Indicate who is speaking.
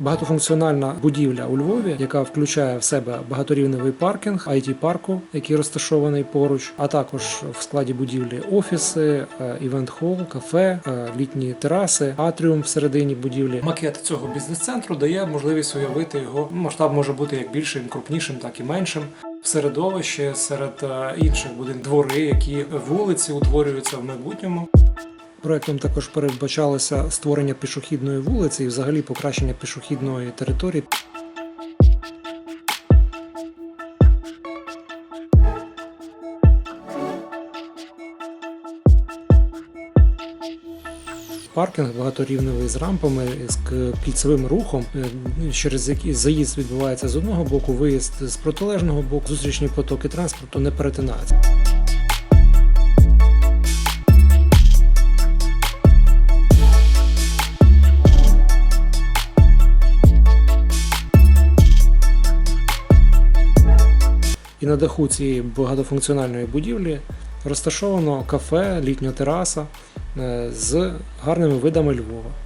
Speaker 1: Багатофункціональна будівля у Львові, яка включає в себе багаторівневий паркінг, it парку який розташований поруч, а також в складі будівлі офіси, е, івент-хол, кафе, е, літні тераси, атріум всередині будівлі. Макет цього бізнес-центру дає можливість уявити його. Масштаб може бути як більшим, крупнішим, так і меншим. В середовище серед е, інших будинків двори, які вулиці утворюються в майбутньому. Проектом також передбачалося створення пішохідної вулиці і взагалі покращення пішохідної території. Паркінг багаторівневий з рампами, з кільцевим рухом, е, через який заїзд відбувається з одного боку, виїзд з протилежного боку, зустрічні потоки транспорту не перетинаються. І на даху цієї багатофункціональної будівлі розташовано кафе, літня тераса е, з гарними видами Львова.